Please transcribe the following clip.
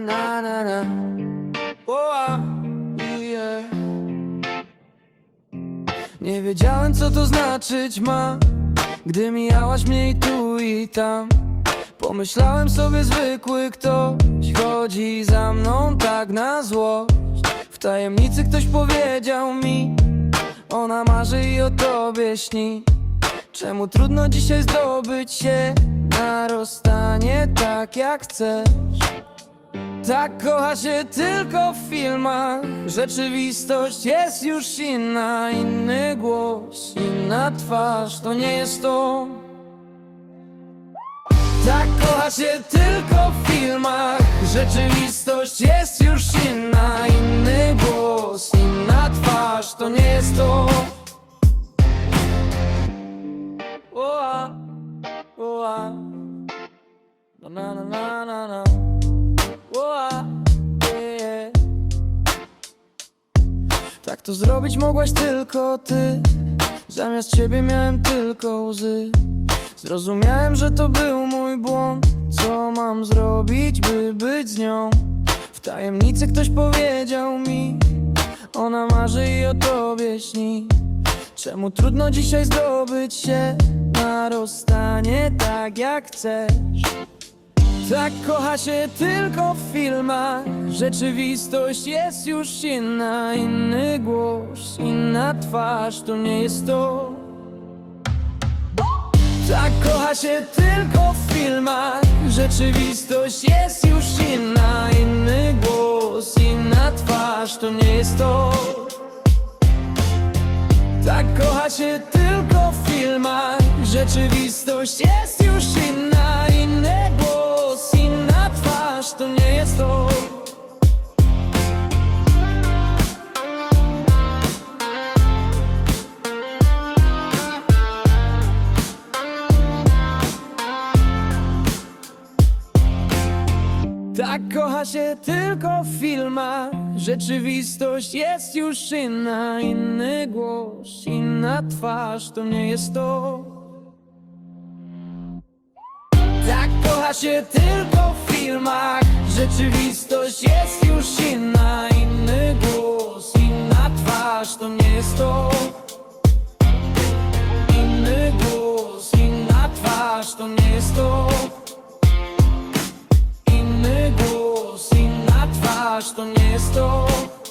na na na na. O, a, yeah. Nie wiedziałem co to znaczyć ma. Gdy mijałaś mnie i tu i tam. Pomyślałem sobie zwykły ktoś Chodzi za mną tak na złość. W tajemnicy ktoś powiedział mi Ona marzy i o tobie śni. Czemu trudno dzisiaj zdobyć się Na rozstanie tak jak chcesz tak kocha się tylko w filmach. Rzeczywistość jest już inna Inny głos, inna twarz. To nie jest to. Tak kocha się tylko w filmach. Rzeczywistość jest już inna Inny głos, inna twarz. To nie jest to. Oa, oa. Na na na to zrobić mogłaś tylko ty. Zamiast ciebie miałem tylko łzy. Zrozumiałem, że to był mój błąd. Co mam zrobić, by być z nią? W tajemnicy ktoś powiedział mi Ona marzy i o tobie śni. Czemu trudno dzisiaj zdobyć się Na rozstanie tak jak chcesz? Tak kocha się tylko w filmach Rzeczywistość jest już inna Inny głos, inna twarz To nie jest to. Tak kocha się tylko w filmach. Rzeczywistość jest już inna Inny głos, inna twarz To nie jest to. Tak kocha się tylko w filmach. Rzeczywistość jest już inna Inny głos, inna twarz To nie jest to Tak kocha się tylko w filmach. Rzeczywistość jest już inna. Inny głos, inna twarz To nie jest to. Tak kocha się tylko w filmach. Rzeczywistość jest już inna. Inny głos, inna twarz To nie jest to. Inny głos, inna twarz To nie jest to inna twarz, to